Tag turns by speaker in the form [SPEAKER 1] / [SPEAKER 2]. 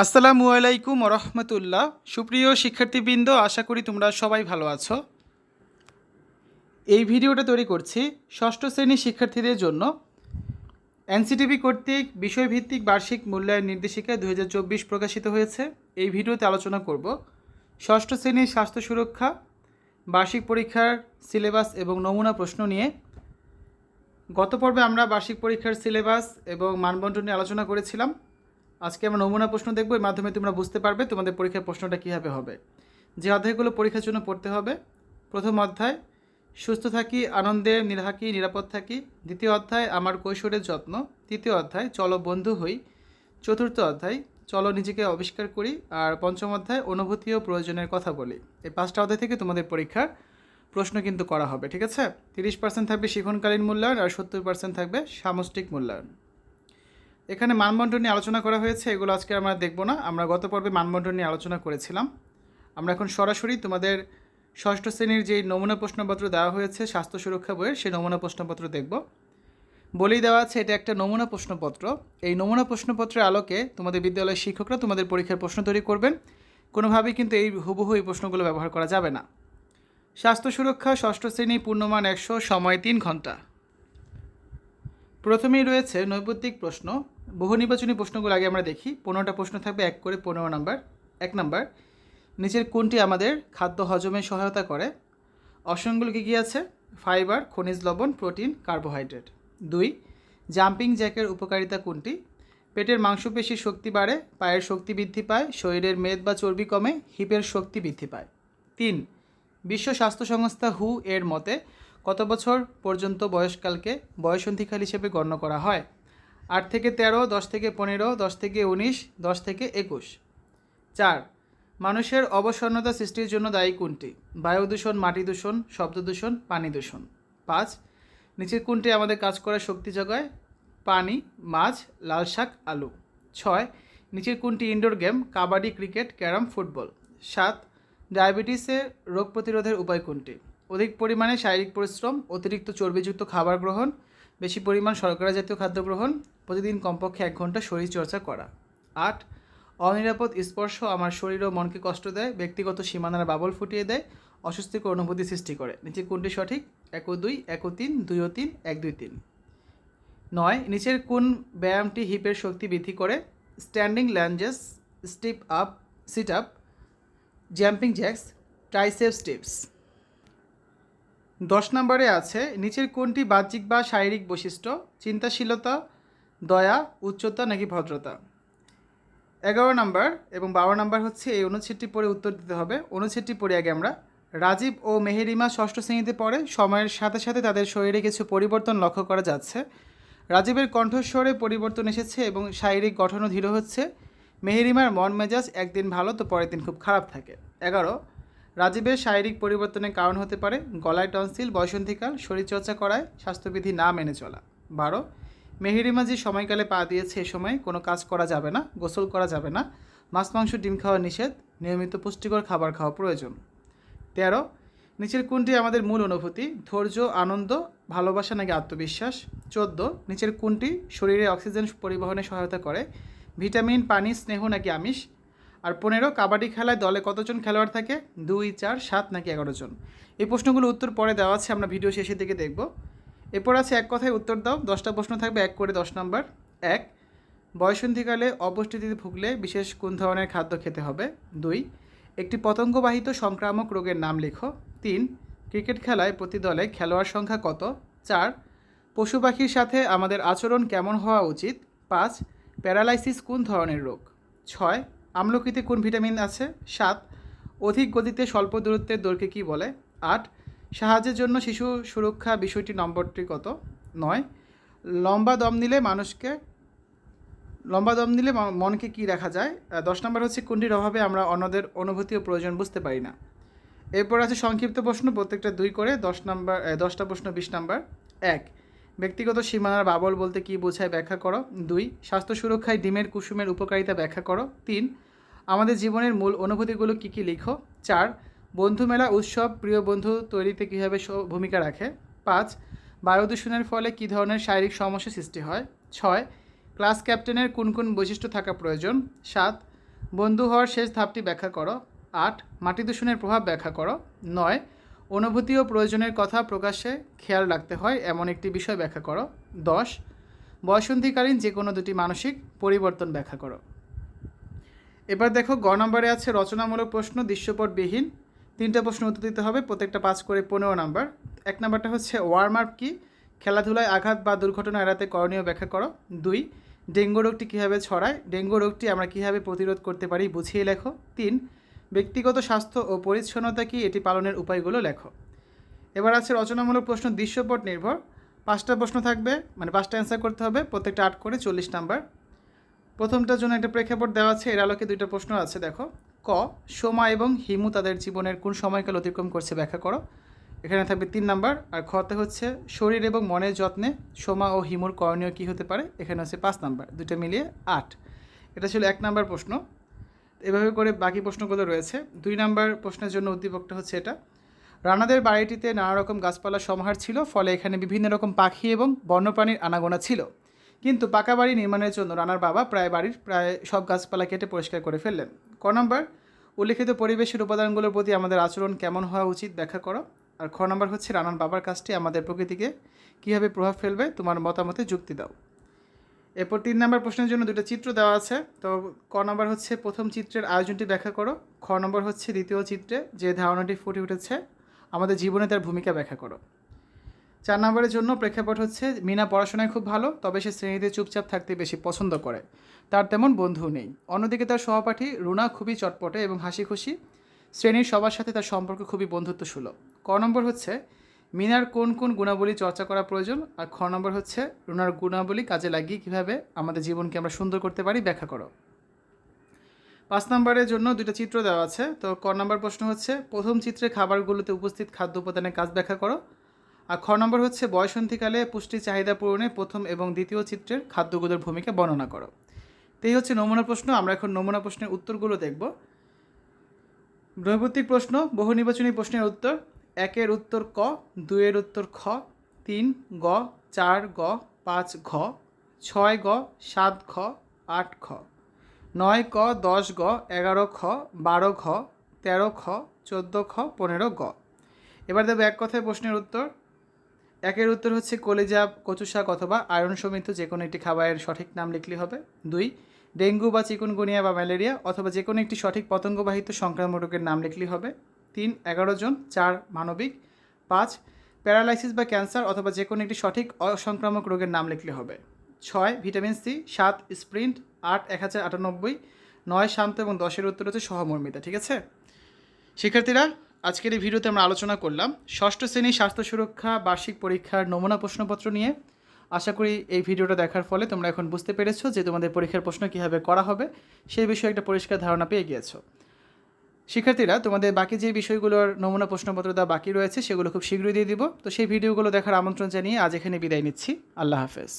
[SPEAKER 1] আসসালামু আলাইকুম রহমতুল্লাহ সুপ্রিয় শিক্ষার্থীবৃন্দ, আশা করি তোমরা সবাই ভালো আছো। এই ভিডিওটা তৈরি করছি ষষ্ঠ শ্রেণির শিক্ষার্থীদের জন্য। এনসিটিভি কর্তৃক বিষয়ভিত্তিক বার্ষিক মূল্যায়ন নির্দেশিকা দু হাজার চব্বিশ প্রকাশিত হয়েছে। এই ভিডিওতে আলোচনা করব ষষ্ঠ শ্রেণির স্বাস্থ্য সুরক্ষা, বার্ষিক পরীক্ষার সিলেবাস এবং নমুনা প্রশ্ন নিয়ে। গত পর্বে আমরা বার্ষিক পরীক্ষার সিলেবাস এবং মানবন্টন নিয়ে আলোচনা করেছিলাম। আজকে আমরা নমুনা প্রশ্ন দেখব, এর মাধ্যমে তোমরা বুঝতে পারবে তোমাদের পরীক্ষার প্রশ্নটা কীভাবে হবে। যে অধ্যায়গুলো পরীক্ষার জন্য পড়তে হবে, প্রথম অধ্যায়, সুস্থ থাকি, আনন্দে থাকি, নিরাপদ থাকি। দ্বিতীয় অধ্যায়, আমার কৈশোরের যত্ন। তৃতীয় অধ্যায়, চলো বন্ধু হই। চতুর্থ অধ্যায়, চলো নিজেকে আবিষ্কার করি। আর পঞ্চম অধ্যায়, অনুভূতি ও প্রয়োজনের কথা বলি। এই পাঁচটা অধ্যায় থেকে তোমাদের পরীক্ষার প্রশ্ন কিন্তু করা হবে, ঠিক আছে? তিরিশ পার্সেন্ট থাকবে শিখনকালীন মূল্যায়ন আর সত্তর পার্সেন্ট থাকবে সামষ্টিক মূল্যায়ন। এখানে মানবন্টন নিয়ে আলোচনা করা হয়েছে, এগুলো আজকে আমরা দেখব না। আমরা গত পর্বে মানবন্টন নিয়ে আলোচনা করেছিলাম। আমরা এখন সরাসরি তোমাদের ষষ্ঠ শ্রেণির যে নমুনা প্রশ্নপত্র দেওয়া হয়েছে, স্বাস্থ্য সুরক্ষা বইয়ের, সেই নমুনা প্রশ্নপত্র দেখব। বলেই দেওয়া আছে, এটা একটা নমুনা প্রশ্নপত্র। এই নমুনা প্রশ্নপত্রের আলোকে তোমাদের বিদ্যালয়ের শিক্ষকরা তোমাদের পরীক্ষার প্রশ্ন তৈরি করবেন। কোনোভাবেই কিন্তু এই হুবহু এই প্রশ্নগুলো ব্যবহার করা যাবে না। স্বাস্থ্য সুরক্ষা, ষষ্ঠ শ্রেণি, পূর্ণমান একশো, সময় তিন ঘণ্টা। প্রথমেই রয়েছে নৈপত্তিক প্রশ্ন। বহু নির্বাচনী প্রশ্নগুলো আগে আমরা দেখি। পনেরোটা প্রশ্ন থাকবে, এক করে পনেরো নাম্বার, এক নাম্বার। নিচের কোনটি আমাদের খাদ্য হজমে সহায়তা করে? অপশনগুলো কী কী আছে? ফাইবার, খনিজ লবণ, প্রোটিন, কার্বোহাইড্রেট। দুই, জাম্পিং জ্যাকের উপকারিতা কোনটি? পেটের মাংসপেশির শক্তি বাড়ে, পায়ের শক্তি বৃদ্ধি পায়, শরীরের মেদ বা চর্বি কমে, হিপের শক্তি বৃদ্ধি পায়। তিন, বিশ্ব স্বাস্থ্য সংস্থা হু এর মতে কত বছর পর্যন্ত বয়সকালকে বয়সন্ধিকাল হিসেবে গণ্য করা হয়? আট থেকে তেরো, দশ থেকে পনেরো, দশ থেকে উনিশ, দশ থেকে একুশ। চার, মানুষের অবসন্নতা সৃষ্টির জন্য দায়ী কোনটি? বায়ু দূষণ মাটি দূষণ শব্দ দূষণ পানি দূষণ পাঁচ, নিচের কোনটি আমাদের কাজ করার শক্তি যোগায়? পানি, মাছ, লাল শাক, আলু। ছয়, নিচের কোনটি indoor game kabaddi, cricket, carrom, football. সাত ডায়াবেটিসের রোগ প্রতিরোধের উপায় কোনটি? অধিক পরিমাণে শারীরিক পরিশ্রম, অতিরিক্ত চর্বিযুক্ত খাবার গ্রহণ, বেশি পরিমাণ শর্করা জাতীয় খাদ্য গ্রহণ প্রতিদিন কমপক্ষে এক ঘণ্টা শরীরচর্চা করা। আট, অনিরাপদ স্পর্শ আমার শরীর ও মনকে কষ্ট দেয়, ব্যক্তিগত সীমানার বাবল ফুটিয়ে দেয়, অস্বস্তিকর অনুভূতি সৃষ্টি করে। নিচে কোনটি সঠিক? এক ও দুই, এক ও তিন, দুই ও তিন, এক, দুই, তিন। নয়, নিচের কোন ব্যায়ামটি হিপের শক্তি বৃদ্ধি করে? Standing lunges step up, sit up, jumping jacks tricep steps দশ নম্বরে আছে, নিচের কোনটি বাহ্যিক বা শারীরিক বৈশিষ্ট্য? চিন্তাশীলতা দয়া, উচ্চতা নাকি ভদ্রতা? এগারো নাম্বার এবং বারো নাম্বার হচ্ছে এই অনুচ্ছেদটি পড়ে উত্তর দিতে হবে। অনুচ্ছেদটি পড়ে আগে আমরা। রাজীব ও মেহেরিমা ষষ্ঠ শ্রেণীতে পড়ে। সময়ের সাথে সাথে তাদের শরীরে কিছু পরিবর্তন লক্ষ্য করা যাচ্ছে। রাজীবের কণ্ঠস্বরে পরিবর্তন এসেছে এবং শারীরিক গঠনও ধীর হচ্ছে। মেহেরিমার মন মেজাজ একদিন ভালো, তো পরের দিন খুব খারাপ থাকে। এগারো, রাজীবের শারীরিক পরিবর্তনের কারণ হতে পারে। গলায় টনসিল বয়সন্ধিকাল শরীরচর্চা করায় স্বাস্থ্যবিধি না মেনে চলা। বারো মেহেরিমা যে সময়কালে পা দিয়েছে এ সময়, কোনো কাজ করা যাবে না, গোসল করা যাবে না, মাছ, মাংস, ডিম খাওয়া নিষেধ, নিয়মিত পুষ্টিকর খাবার খাওয়া প্রয়োজন। তেরো, নিচের কোনটি আমাদের মূল অনুভূতি? ধৈর্য, আনন্দ, ভালোবাসা নাকি আত্মবিশ্বাস? চোদ্দ, নিচের কোনটি শরীরে অক্সিজেন পরিবহনে সহায়তা করে? ভিটামিন, পানি, স্নেহ নাকি আমিষ? আর পনেরো, কাবাডি খেলায় দলে কতজন খেলোয়াড় থাকে? দুই, চার, সাত নাকি এগারো জন? এই প্রশ্নগুলো উত্তর পরে দেওয়া আছে, আমরা ভিডিও শেষের দিকে দেখব। এরপর আছে এক কথায় উত্তর দাও। দশটা প্রশ্ন থাকবে, এক করে দশ নম্বর। এক, বয়সন্ধিকালে অপুষ্টিতে ভুগলে বিশেষ কোন ধরনের খাদ্য খেতে হবে? দুই, একটি পতঙ্গবাহিত সংক্রামক রোগের নাম লেখো। তিন, ক্রিকেট খেলায় প্রতি দলে খেলোয়াড় সংখ্যা কত? চার, পশু পাখির সাথে আমাদের আচরণ কেমন হওয়া উচিত? পাঁচ, প্যারালাইসিস কোন ধরনের রোগ? ছয়, আমলকিতে কোন ভিটামিন আছে? সাত, অধিক গতিতে স্বল্প দূরত্বের দৈর্ঘ্যে কী বলে? আট সাহায্যের জন্য শিশু সুরক্ষা বিষয়টি নম্বরটি কত? নয়। লম্বা দম নিলে মানুষকে, লম্বা দম নিলে মনকে কী রাখা যায়? দশ নম্বর হচ্ছে কোনটির অভাবে আমরা অন্যদের অনুভূতি ও প্রয়োজন বুঝতে পারি না। এরপর আছে সংক্ষিপ্ত প্রশ্ন, প্রত্যেকটা দুই করে, দশ নম্বর দশটা প্রশ্ন, বিশ নম্বর। এক, ব্যক্তিগত সীমানার বাবল বলতে কী বোঝায় ব্যাখ্যা করো? দুই, স্বাস্থ্য সুরক্ষায় ডিমের কুসুমের উপকারিতা ব্যাখ্যা করো? তিন, আমাদের জীবনের মূল অনুভূতিগুলো কী কী লিখো? চার বন্ধু মেলা উৎসব প্রিয় বন্ধু তৈরিতে কীভাবে ভূমিকা রাখে? পাঁচ, বায়ু দূষণের ফলে কী ধরনের শারীরিক সমস্যা সৃষ্টি হয়? ছয়, ক্লাস ক্যাপ্টেনের কোন কোন বৈশিষ্ট্য থাকা প্রয়োজন? সাত, বন্ধু হওয়ার শেষ ধাপটি ব্যাখ্যা করো। আট, মাটি দূষণের প্রভাব ব্যাখ্যা করো। নয়, অনুভূতি ও প্রয়োজনের কথা প্রকাশে খেয়াল রাখতে হয় এমন একটি বিষয় ব্যাখ্যা করো। দশ বয়সন্ধিকালীন যে কোনো দুটি মানসিক পরিবর্তন ব্যাখ্যা করো। এবার দেখো গ নম্বরে আছে রচনামূলক প্রশ্ন দৃশ্যপটবিহীন তিনটা প্রশ্ন উত্তর দিতে হবে, প্রত্যেকটা পাঁচ করে পনেরো নাম্বার। এক নাম্বারটা হচ্ছে ওয়ার্ম আপ কি? খেলাধুলায় আঘাত বা দুর্ঘটনা এড়াতে করণীয় ব্যাখ্যা করো। দুই, ডেঙ্গু রোগটি কীভাবে ছড়ায়? ডেঙ্গু রোগটি আমরা কীভাবে প্রতিরোধ করতে পারি? বুঝিয়ে লেখো। তিন, ব্যক্তিগত স্বাস্থ্য ও পরিচ্ছন্নতা কি? এটি পালনের উপায়গুলো লেখো। এবার আছে রচনামূলক প্রশ্ন, দৃশ্যপট নির্ভর। পাঁচটা প্রশ্ন থাকবে মানে পাঁচটা অ্যান্সার করতে হবে, প্রত্যেকটা আট করে চল্লিশ নাম্বার। প্রথমটার জন্য একটা প্রেক্ষাপট দেওয়া আছে, এর আলোকে দুইটা প্রশ্ন আছে, দেখো। ক, সোমা এবং হিমু তাদের জীবনের কোন সময়কাল অতিক্রম করছে ব্যাখ্যা করো। এখানে থাকবে তিন নাম্বার, আর খতে হচ্ছে শরীর এবং মনের যত্নে সোমা ও হিমুর করণীয় কী হতে পারে? এখানে হচ্ছে পাঁচ নাম্বার দুটো মিলিয়ে আট। এটা ছিল এক নাম্বার প্রশ্ন। এভাবে করে বাকি প্রশ্নগুলো রয়েছে। দুই নাম্বার প্রশ্নের জন্য উদ্দীপকটা হচ্ছে এটা। রানাদের বাড়িটিতে নানা রকম গাছপালার সমাহার ছিল, ফলে এখানে বিভিন্ন রকম পাখি এবং বন্যপ্রাণীর আনাগোনা ছিল। কিন্তু পাকা বাড়ি নির্মাণের জন্য রানার বাবা প্রায় বাড়ির প্রায় সব গাছপালা কেটে পরিষ্কার করে ফেললেন। ক নম্বর, উল্লিখিত পরিবেশের উপাদানগুলোর প্রতি আমাদের আচরণ কেমন হওয়া উচিত ব্যাখ্যা করো। আর খ নম্বর হচ্ছে, রানার বাবার কাজটি আমাদের প্রকৃতিকে কীভাবে প্রভাব ফেলবে তোমার মতামতে যুক্তি দাও। এরপর তিন নম্বর প্রশ্নের জন্য দুটো চিত্র দেওয়া আছে। তো ক নম্বর হচ্ছে, প্রথম চিত্রের আয়োজনটি ব্যাখ্যা করো। খ নম্বর হচ্ছে, দ্বিতীয় চিত্রে যে ধারণাটি ফুটে উঠেছে, আমাদের জীবনে তার ভূমিকা ব্যাখ্যা করো। চার নম্বরের জন্য প্রেক্ষাপট হচ্ছে, মিনা পড়াশোনায় খুব ভালো, তবে সে শ্রেণীতে চুপচাপ থাকতে বেশি পছন্দ করে। তার তেমন বন্ধু নেই। অন্যদিকে তার সহপাঠী রুনা খুবই চটপটে এবং হাসি খুশি শ্রেণির সবার সাথে তার সম্পর্ক খুবই বন্ধুত্বসুলভ। ক নম্বর হচ্ছে, মিনার কোন কোন গুণাবলী চর্চা করা প্রয়োজন? আর খ নম্বর হচ্ছে, রুনার গুণাবলী কাজে লাগিয়ে কীভাবে আমাদের জীবনকে আমরা সুন্দর করতে পারি, ব্যাখ্যা করো। পাঁচ নম্বরের জন্য দুটো চিত্র দেওয়া আছে। তো ক নম্বর প্রশ্ন হচ্ছে, প্রথম চিত্রে খাবারগুলোতে উপস্থিত খাদ্য উপাদানের কাজ ব্যাখ্যা করো। আর খ নম্বর হচ্ছে, বয়সন্ধিকালে পুষ্টি চাহিদা পূরণে প্রথম এবং দ্বিতীয় চিত্রের খাদ্যগুলোর ভূমিকা বর্ণনা করো। তো এই হচ্ছে নমুনা প্রশ্ন, আমরা এখন নমুনা প্রশ্নের উত্তরগুলো দেখব। নৈবত্তিক প্রশ্ন, বহু নির্বাচনী প্রশ্নের উত্তর, একের উত্তর ক, দুইয়ের উত্তর খ, তিন গ, চার গ, পাঁচ ঘ, ছয় গ, সাত ঘ, আট খ নয় ক, দশ গ এগারো খ বারো ঘ, তেরো খ চোদ্দ খ পনেরো গ এবার দেবো এক কথায় প্রশ্নের উত্তর। একের উত্তর হচ্ছে কলেজা, কচু শাক অথবা আয়রন সমৃদ্ধ যে কোনো একটি খাবারের সঠিক নাম লিখলে হবে। দুই, ডেঙ্গু বা চিকুনগুনিয়া বা ম্যালেরিয়া অথবা যে কোনো একটি সঠিক পতঙ্গবাহিত সংক্রামক রোগের নাম লিখলে হবে। তিন, এগারো জন। চার, মানবিক। পাঁচ, প্যারালাইসিস বা ক্যান্সার অথবা যে কোনো একটি সঠিক অসংক্রামক রোগের নাম লিখলে হবে। ছয়, ভিটামিন সি। সাত, স্প্রিন্ট। আট, এক হাজার আটানব্বই। নয়, শান্ত এবং দশের উত্তর হচ্ছে সহমর্মিতা, ঠিক আছে? শিক্ষার্থীরা আজকের এই ভিডিওতে আমরা আলোচনা করলাম ষষ্ঠ শ্রেণির স্বাস্থ্য সুরক্ষা, বার্ষিক পরীক্ষার নমুনা প্রশ্নপত্র নিয়ে। আশা করি এই ভিডিওটা দেখার ফলে তোমরা এখন বুঝতে পেরেছ যে তোমাদের পরীক্ষার প্রশ্ন কীভাবে করা হবে সেই বিষয়ে একটা পরিষ্কার ধারণা পেয়ে গিয়েছো। শিক্ষার্থীরা, তোমাদের বাকি যে বিষয়গুলোর নমুনা প্রশ্নপত্র দেওয়া বাকি রয়েছে, সেগুলো খুব শীঘ্রই দিয়ে দিব। তো সেই ভিডিওগুলো দেখার আমন্ত্রণ জানিয়ে আজ এখানে বিদায় নিচ্ছি। আল্লাহ হাফেজ।